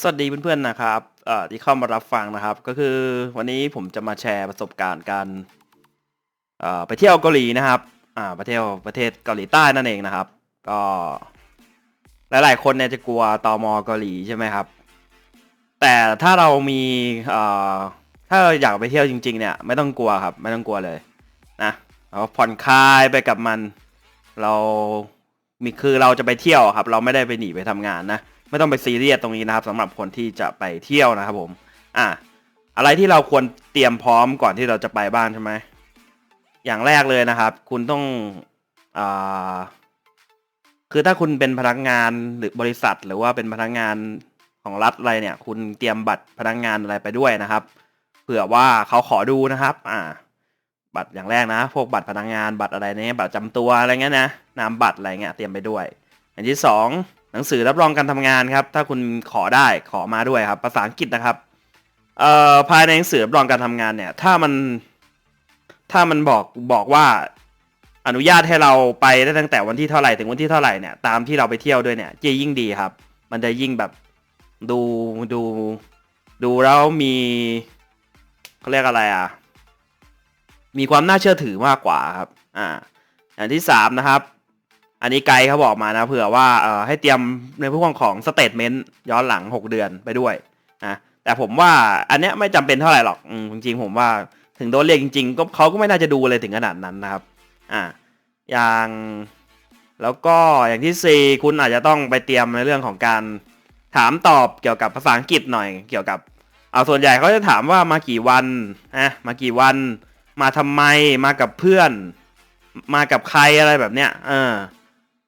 สวัสดีเพื่อนๆนะครับที่เข้ามารับฟังนะครับ ก็คือวันนี้ผมจะมาแชร์ประสบการณ์การไปเที่ยวเกาหลีนะครับอ่าไปเที่ยวประเทศเกาหลีใต้นั่นเองนะครับ ก็หลายๆคนเนี่ยจะกลัวตอมเกาหลีใช่ไหมครับ แต่ถ้าเรามีถ้าเราอยากไปเที่ยวจริง ๆ เนี่ยไม่ต้องกลัวครับ ไม่ต้องกลัวเลยนะเราผ่อนคลายไปกับมัน เรามีคือเราจะไปเที่ยวครับ เราไม่ได้ไปหนีไปทำงานนะ ไม่ต้องไปซีเรียสตรงนี้นะครับสำหรับคนที่จะไปเที่ยวนะครับผมอะอะไรที่เราควรเตรียมพร้อมก่อนที่เราจะไปบ้านใช่ไหมอย่างแรกเลยนะครับ คุณต้องอ่าคือถ้าคุณเป็นพนักงานหรือบริษัท หรือว่าเป็นพนักงานของรัฐอะไรเนี่ย คุณเตรียมบัตรพนักงานอะไรไปด้วยนะครับ เผื่อว่าเขาขอดูนะครับ อ่า บัตรอย่างแรกนะ พวกบัตรพนักงานบัตรอะไรเนี่ยบัตรจำตัวอะไรเงี้ยนะนามบัตรอะไรเงี้ยเตรียมไปด้วยอย่างที่สอง หนังสือรับรองการทำงานครับ ถ้าคุณขอได้ขอมาด้วยครับ ภาษาอังกฤษนะครับเอ่อภายในหนังสือรับรองการทำงานเนี่ย ถ้ามันถ้ามันบอกบอกว่าอนุญาตให้เราไปได้ตั้งแต่วันที่เท่าไหร่ถึงวันที่เท่าไหร่เนี่ยตามที่เราไปเที่ยวด้วยเนี่ยจะยิ่งดีครับ มันจะยิ่งแบบดูดู ดูแล้วมีเขาเรียกอะไรอะ มีความน่าเชื่อถือมากกว่าครับ อ่า อย่างที่สามนะครับ อันนี้ไกด์เขาบอกมานะเผื่อว่าเอ่อให้เตรียมในพวกของสเตทเมนต์ย้อนหลัง 6 เดือนไปด้วยนะแต่ผมว่าอันเนี้ยไม่จำเป็นเท่าไหร่หรอกอจริงๆผมว่าถึงโดนเรียกจริงๆก็เขาก็ไม่น่าจะดูเลยถึงขนาดนั้นนะครับอ่าอย่างแล้วก็อย่างที่สี่คุณอาจจะต้องไปเตรียมในเรื่องของการถามตอบเกี่ยวกับภาษาอังกฤษหน่อยเกี่ยวกับเอาส่วนใหญ่เขาจะถามว่ามากี่วันนะมากี่วันมาทำไมมากับเพื่อน มากับใครอะไรแบบเนี้ยเออ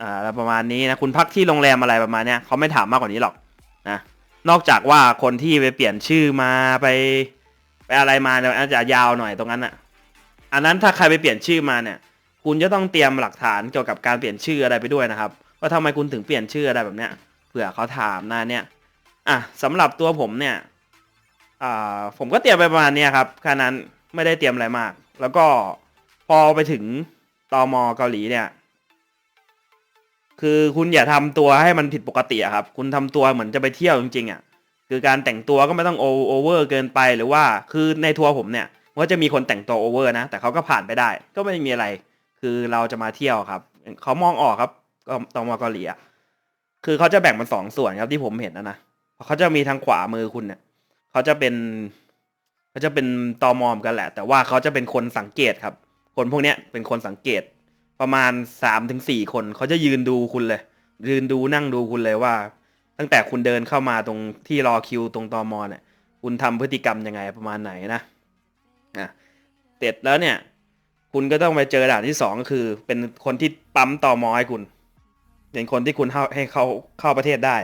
อ่าประมาณนี้นะคุณพักที่โรงแรมอะไรประมาณเนี้ยเขาไม่ถามมากกว่านี้หรอกนะนอกจากว่าคนที่ไปเปลี่ยนชื่อมาไป ไปอะไรมาเนี่ยอาจจะยาวหน่อยตรงนั้นอะอันนั้นถ้าใครไปเปลี่ยนชื่อมาเนี่ย คุณจะต้องเตรียมหลักฐานเกี่ยวกับการเปลี่ยนชื่ออะไรไปด้วยนะครับว่าทำไมคุณถึงเปลี่ยนชื่ออะไรแบบเนี้ยเผื่อเขาถามนะเนี่ยอะสำหรับตัวผมเนี่ยอ่าผมก็เตรียมไปประมาณเนี้ยครับแค่นั้นไม่ได้เตรียมอะไรมาก แล้วก็พอไปถึงตอมเกาหลีเนี่ย คือคุณอย่าทำตัวให้มันผิดปกติอะครับ คุณทำตัวเหมือนจะไปเที่ยวจริงๆอะคือการแต่งตัวก็ไม่ต้องโอเวอร์เกินไปหรือว่าคือในทัวร์ผมเนี่ยว่าจะมีคนแต่งตัวโอเวอร์นะ แต่เขาก็ผ่านไปได้ ก็ไม่มีอะไร คือเราจะมาเที่ยวครับ เขามองออกครับก็ตอมเกาหลีอะคือเขาจะแบ่งเป็นสองส่วนครับที่ผมเห็นนะนะเขาจะมีทางขวามือคุณเนี่ยเขาจะเป็นเขาจะเป็นตอมอมกันแหละ แต่ว่าเขาจะเป็นคนสังเกตครับ คนพวกเนี้ยเป็นคนสังเกต ประมาณสามถึงสี่คนเขาจะยืนดูคุณเลย ยืนดูนั่งดูคุณเลยว่า ตั้งแต่คุณเดินเข้ามาตรงที่รอคิวตรงตอมอเนี่ยคุณทำพฤติกรรมยังไงประมาณไหนนะอะเสร็จแล้วเนี่ย คุณก็ต้องไปเจอด่านที่สองก็คือ เป็นคนที่ปั๊มตอมอให้คุณเป็นคนที่คุณเข้าให้เขาเข้าประเทศได้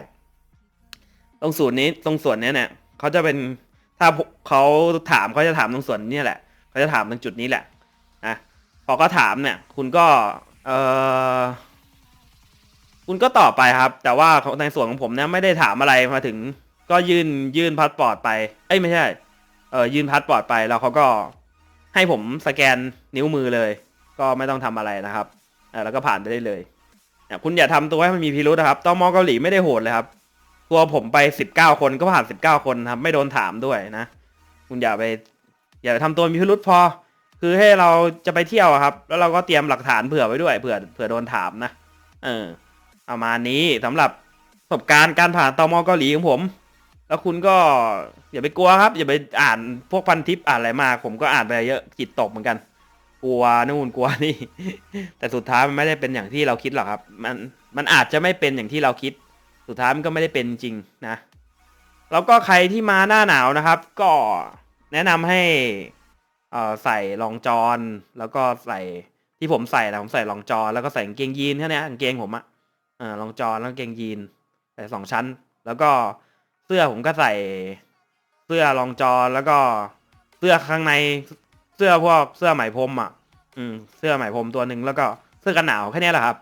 ตรงส่วนนี้ตรงส่วนนี้เนี่ยเขาจะเป็นถ้าเขาถามเขาจะถามตรงส่วนนี้แหละเขาจะถามตรงจุดนี้แหละ พอก็ถามเนี่ย คุณก็ เออคุณก็ตอบไปครับ แต่ว่าในส่วนของผมเนี่ยไม่ได้ถามอะไรมาถึง ก็ยื่นยื่นพาสปอร์ตไป เอ้ยไม่ใช่ เออยื่นพาสปอร์ตไปแล้วเขาก็ให้ผมสแกนนิ้วมือเลย ก็ไม่ต้องทำอะไรนะครับแล้วก็ผ่านไปได้เลยเนี่ยคุณอย่าทำตัวให้มันมีพิรุธนะครับตอมอเกาหลีไม่ได้โหดเลยครับตัวผมไปสิบเก้าคนก็ผ่านสิบเก้าคนครับ ไม่โดนถามด้วยนะ คุณอย่าไป อย่าไปทำตัวมีพิรุธพอ คือให้เราจะไปเที่ยวอะครับ แล้วเราก็เตรียมหลักฐานเผื่อไว้ด้วยเผื่อเผื่อโดนถามนะเออประมาณนี้สำหรับประสบการณ์การผ่านตมเกาหลีของผม แล้วคุณก็อย่าไปกลัวครับ อย่าไปอ่านพวกพันทิปอ่านอะไรมา ผมก็อ่านไปเยอะจิตตกเหมือนกัน กลัวนู่นกลัวนี่ แต่สุดท้ายมันไม่ได้เป็นอย่างที่เราคิดหรอกครับ มันมันอาจจะไม่เป็นอย่างที่เราคิด สุดท้ายมันก็ไม่ได้เป็นจริงนะ แล้วก็ใครที่มาหน้าหนาวนะครับ ก็แนะนำให้ เอ่อใส่รองจอนแล้วก็ใส่ที่ผมใส่นะผมใส่รองจอนแล้วก็ใส่กางเกงยีนแค่นี้กางเกงผมอะเออรองจอนแล้วกางเกงยีนใส่สองชั้น แล้วก็เสื้อผมก็ใส่เสื้อรองจอนแล้วก็เสื้อข้างในเสื้อพวกเสื้อไหมพรมอะอืม เสื้อไหมพรมตัวหนึ่งแล้วก็เสื้อกันหนาวแค่นี้แหละครับ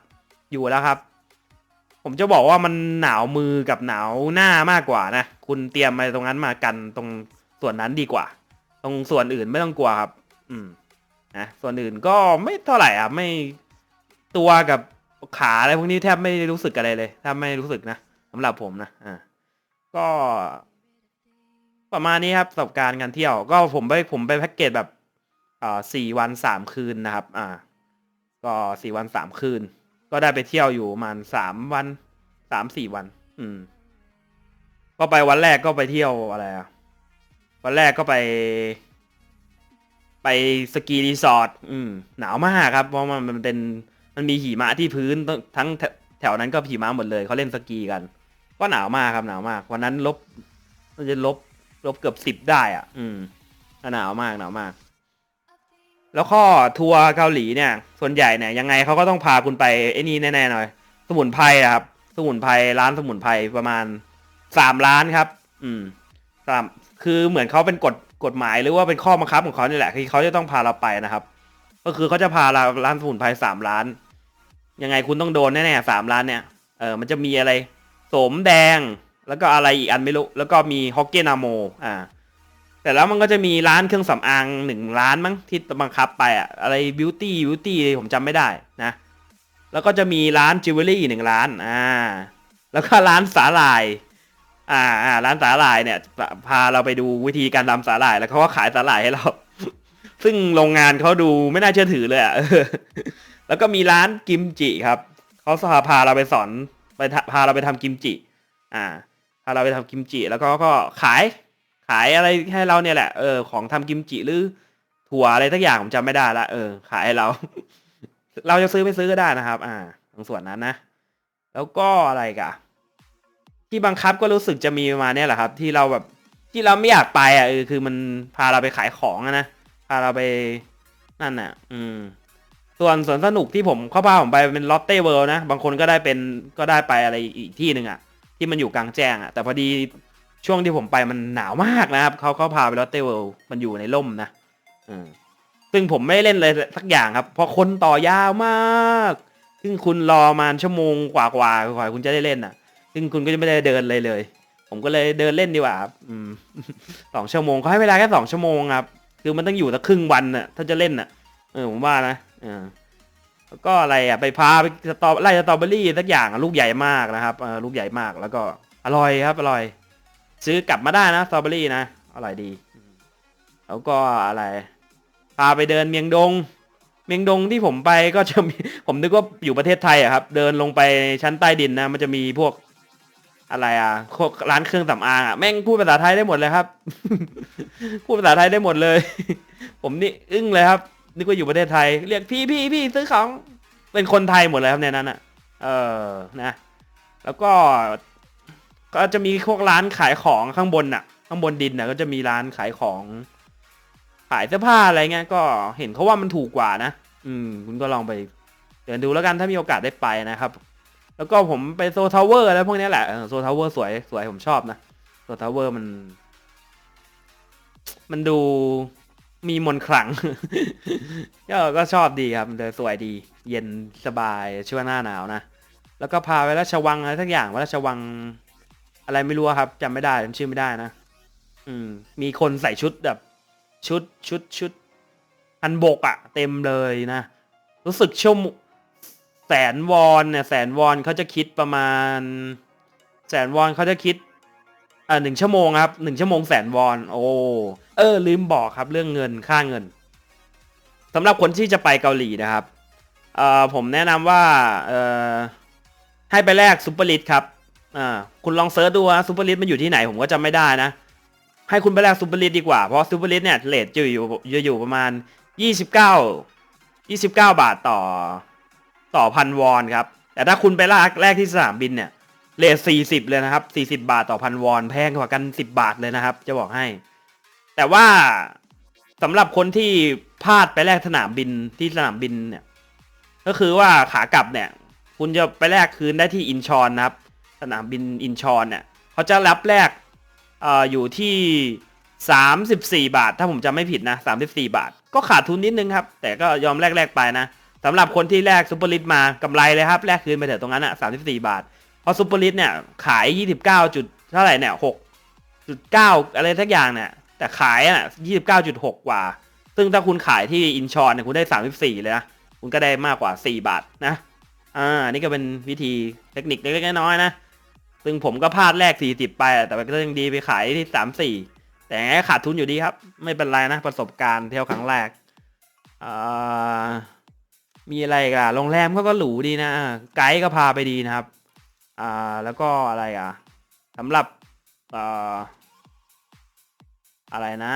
อยู่แล้วครับ ผมจะบอกว่ามันหนาวมือกับหนาวหน้ามากกว่านะ คุณเตรียมอะไรตรงนั้นมากันตรงส่วนนั้นดีกว่า ตรงส่วนอื่นไม่ต้องกลัวครับ อืมนะส่วนอื่นก็ไม่เท่าไหร่อะไม่ตัวกับขาอะไรพวกนี้แทบไม่รู้สึกอะไรเลยแทบไม่รู้สึกนะสำหรับผมนะอ่าก็ ประมาณนี้ครับประสบการณ์การเที่ยว ก็ผมไปผมไปแพ็กเกจแบบอ่าสี่วันสามคืนนะครับ อ่า ก็สี่วันสามคืน ก็ได้ไปเที่ยวอยู่ประมาณสามวันสามสี่วัน อืม ก็ไปวันแรกก็ไปเที่ยวอะไรอะ วันแรกก็ไป ไปสกีรีสอร์ทอืมหนาวมากครับ เพราะมันมันเป็นมันมีหิมะที่พื้นทั้งแถวนั้นก็หิมะหมดเลยเขาเล่นสกีกัน ก็หนาวมากครับหนาวมาก วันนั้นลบมันจะลบลบเกือบสิบได้อะ อืมหนาวมากหนาวมาก แล้วข้อทัวร์เกาหลีเนี่ย ส่วนใหญ่เนี่ยยังไงเขาก็ต้องพาคุณไปไอ้นี่แน่ๆหน่อย สมุนไพรครับ สมุนไพรร้านสมุนไพรประมาณสามล้านครับ อืมสาม คือเหมือนเขาเป็นกฎกฎหมายหรือว่าเป็นข้อบังคับของเขานี่แหละคือเขาจะต้องพาเราไปนะครับ ก็คือเขาจะพาเราร้านสมุนไพรสามล้าน ยังไงคุณต้องโดนแน่ๆสามล้านเนี่ยเออมันจะมีอะไรสมแดงแล้วก็อะไรอีกอันไม่รู้แล้วก็มีฮอกเกนาโมอ่าแต่แล้วมันก็จะมีร้านเครื่องสำอางหนึ่งร้านมั้งที่บังคับไปอะอะไรบิวตี้บิวตี้ผมจำไม่ได้นะ แล้วก็จะมีร้านจิวเวลรี่หนึ่งร้านอ่าแล้วก็ร้านสาหร่าย อ่าอ่าร้านสาหร่ายเนี่ย พาเราไปดูวิธีการทำสาหร่ายแล้วเขาก็ขายสาหร่ายให้เรา ซึ่งโรงงานเขาดูไม่น่าเชื่อถือเลยอะเออแล้วก็มีร้านกิมจิครับเขาสาพาเราไปสอนไปพาเราไปทำกิมจิ อ่าพาเราไปทำกิมจิ แล้วก็ก็ขาย ขายอะไรให้เราเนี่ยแหละเออของทำกิมจิหรือถั่วอะไรทักอย่างผมจำไม่ได้ละเออ ขายให้เรา เราจะซื้อไม่ซื้อก็ได้นะครับ อ่าตรงส่วนนั้นนะแล้วก็อะไรกะ ที่บังคับก็รู้สึกจะมีประมาณเนี้ยแหละครับ ที่เราแบบที่เราไม่อยากไปอะเออคือมันพาเราไปขายของอะนะพาเราไปนั่นน่ะ อืม ส่วนสวนสนุกที่ผมเข้าพาผมไปเป็นลอตเต้เวิลด์นะ บางคนก็ได้เป็นก็ได้ไปอะไรอีกที่หนึ่งอะ ที่มันอยู่กลางแจ้งอะ แต่พอดีช่วงที่ผมไปมันหนาวมากนะครับ เขาเขาพาไปลอตเต้เวิลด์มันอยู่ในร่มนะอืมซึ่งผมไม่เล่นเลยสักอย่างครับ เพราะคนต่อยาวมาก ซึ่งคุณรอมาชั่วโมงกว่ากว่าๆกว่าคุณจะได้เล่นอะ ซึ่งคุณก็จะไม่ได้เดินเลยเลย ผมก็เลยเดินเล่นดีกว่าครับอืมสองชั่วโมงเขาให้เวลาแค่สองชั่วโมงครับคือมันต้องอยู่สักครึ่งวันน่ะถ้าจะเล่นน่ะเออผมว่านะเออแล้วก็อะไรอะไปพาไปสตอไล่สตรอเบอรี่สักอย่างอะลูกใหญ่มากนะครับเออลูกใหญ่มากแล้วก็อร่อยครับอร่อย ซื้อกลับมาได้นะสตรอเบอรี่นะอร่อยดีแล้วก็อะไร พาไปเดินเมียงดง เมียงดงที่ผมไปก็จะมีผมนึกว่าอยู่ประเทศไทยอะครับ เดินลงไปชั้นใต้ดินนะ มันจะมีพวก อะไรอะพวกร้านเครื่องสำอางอะแม่งพูดภาษาไทยได้หมดเลยครับ พูดภาษาไทยได้หมดเลย ผมนี่อึ้งเลยครับนึกว่าอยู่ประเทศไทย เรียกพี่พี่พี่ซื้อของเป็นคนไทยหมดเลยครับในนั้นอะ เออนะ แล้วก็ ก็จะมีพวกร้านขายของข้างบนน่ะ ข้างบนดินน่ะ ก็จะมีร้านขายของ ขายเสื้อผ้าอะไรเงี้ยก็เห็นเขาว่ามันถูกกว่านะอืม คุณก็ลองไปเดินดูแล้วกันถ้ามีโอกาสได้ไปนะครับ แล้วก็ผมไปโซทาวเวอร์อะไรพวกนี้แหละโซทาวเวอร์สวยสวยผมชอบนะโซทาวเวอร์มัน มันดูมีมนต์ขลังก็ก็ชอบดีครับสวยดี เย็นสบายช่วงหน้าหนาวนะ แล้วก็พาไปราชวังอะไรทั้งอย่างว่าราชวัง อะไรไม่รู้ครับจำไม่ได้จำชื่อไม่ได้นะอืม มีคนใส่ชุดแบบ ชุดชุดชุดฮันบกอะเต็มเลยนะ รู้สึกชั่วโมง แสนวอนเนี่ยแสนวอนเขาจะคิดประมาณ แสนวอนเขาจะคิดอ่าหนึ่งชั่วโมงครับหนึ่งชั่วโมงแสนวอน โอ้เออ ลืมบอกครับเรื่องเงินค่าเงินสำหรับคนที่จะไปเกาหลีนะครับเอ่อผมแนะนำว่าเอ่อให้ไปแลกซูเปอร์ลิทครับอ่าคุณลองเซิร์ชดูว่าซูเปอร์ลิทมันอยู่ที่ไหนผมก็จำไม่ได้นะ ให้คุณไปแลกซูเปอร์ลิทดีกว่า เพราะซูเปอร์ลิทเนี่ยเลทจะอยู่จะอยู่ประมาณยี่สิบเก้ายี่สิบเก้าบาทต่อ ต่อพันวอนครับ แต่ถ้าคุณไปแลกแลกที่สนามบินเนี่ยเลทสี่สิบเลยนะครับสี่สิบาทต่อพันวอน แพงกว่ากันสิบบาทเลยนะครับ จะบอกให้ แต่ว่าสำหรับคนที่พลาดไปแลกสนามบินที่สนามบินเนี่ย ก็คือว่าขากลับเนี่ย คุณจะไปแลกคืนได้ที่อินชอนนะครับ สนามบินอินชอนเนี่ยเขาจะรับแลกเอ่ออยู่ที่สามสิบสี่บาท ถ้าผมจำไม่ผิดนะสามสิบสี่บาท ก็ขาดทุนนิดนึงครับ แต่ก็ยอมแลกแลกไปนะ สำหรับคนที่แลกซูเปอร์ลิทมากำไรเลยครับแลกคืนไปเถอะตรงนั้นอะสามสิบสี่บาท เพราะซูเปอร์ลิทเนี่ยขายยี่สิบเก้าจุดเท่าไหร่เนี่ยหกจุดเก้าอะไรทักอย่างเนี่ย แต่ขายอะยี่สิบเก้าจุดหกกว่า ซึ่งถ้าคุณขายที่อินชอนเนี่ยคุณได้สามสิบสี่เลยนะ คุณก็ได้มากกว่าสี่บาทนะ อ่า นี่ก็เป็นวิธีเทคนิคเล็กๆน้อยๆนะ ซึ่งผมก็พลาดแรก40ไป แต่ก็ยังดีไปขายที่34แต่ยังไงก็ขาดทุนอยู่ดีครับ ไม่เป็นไรนะประสบการณ์เที่ยวครั้งแรกอ่า มีอะไรอีกันโรงแรมเขาก็หรูดีนะไกด์ก็พาไปดีนะครับ อ่าแล้วก็อะไรอะสำหรับอ่าอะไรนะ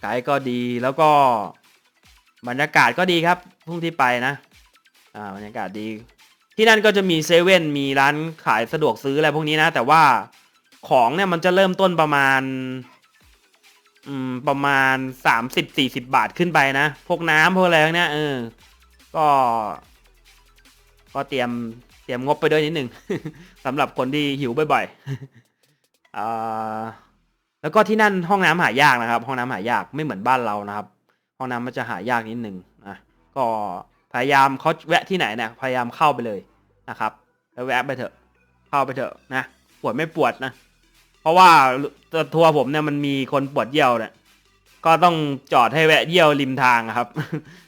ไกด์ก็ดีแล้วก็บรรยากาศก็ดีครับพุ่งที่ไปนะ อ่าบรรยากาศดี ที่นั่นก็จะมีเซเว่นมีร้านขายสะดวกซื้ออะไรพวกนี้นะ แต่ว่าของเนี่ยมันจะเริ่มต้นประมาณ อืม ประมาณสามสิบสี่สิบาทขึ้นไปนะ พวกน้ำพวกอะไรพวกเนี้ยเออ ก็ ก็เตรียมเตรียมงบไปด้วยนิดหนึ่ง สำหรับคนที่หิวบ่อยๆอ่าแล้วก็ที่นั่นห้องน้ำหายากนะครับ ห้องน้ำหายากไม่เหมือนบ้านเรานะครับ ห้องน้ำมันจะหายากนิดหนึ่งนะก็พยายามเขาแวะที่ไหนเนี่ยพยายามเข้าไปเลยนะครับ แล้วแวะไปเถอะ เข้าไปเถอะนะปวดไม่ปวดนะ ราะว่าทัวร์ผมเนี่ยมันมีคนปวดเยี่ยวเนี่ยก็ต้องจอดให้แวะเยี่ยวริมทางครับ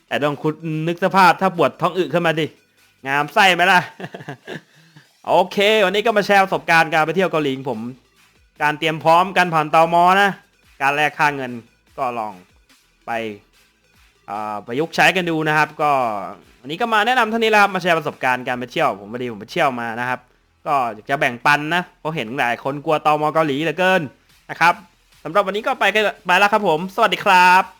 แต่ต้องคุณนึกสภาพถ้าปวดท้องอึขึ้นมาดิ งามไส้ไหมล่ะ โอเค วันนี้ก็มาแชร์ประสบการณ์การไปเที่ยวเกาหลีของผม การเตรียมพร้อมการผ่านตอมอนะ การแลกค่าเงินก็ลองไปประยุกต์ใช้กันดูนะครับ ก็วันนี้ก็มาแนะนำเท่านี้แหละครับมาแชร์ประสบการณ์การไปเที่ยวผมพอดีผมไปเที่ยวมานะครับ ก็อยากจะแบ่งปันนะเพราะเห็นหลายคนกลัวตอมอเกาหลีเหลือเกินนะครับสำหรับวันนี้ก็ไปกันไปแล้วครับผม สวัสดีครับ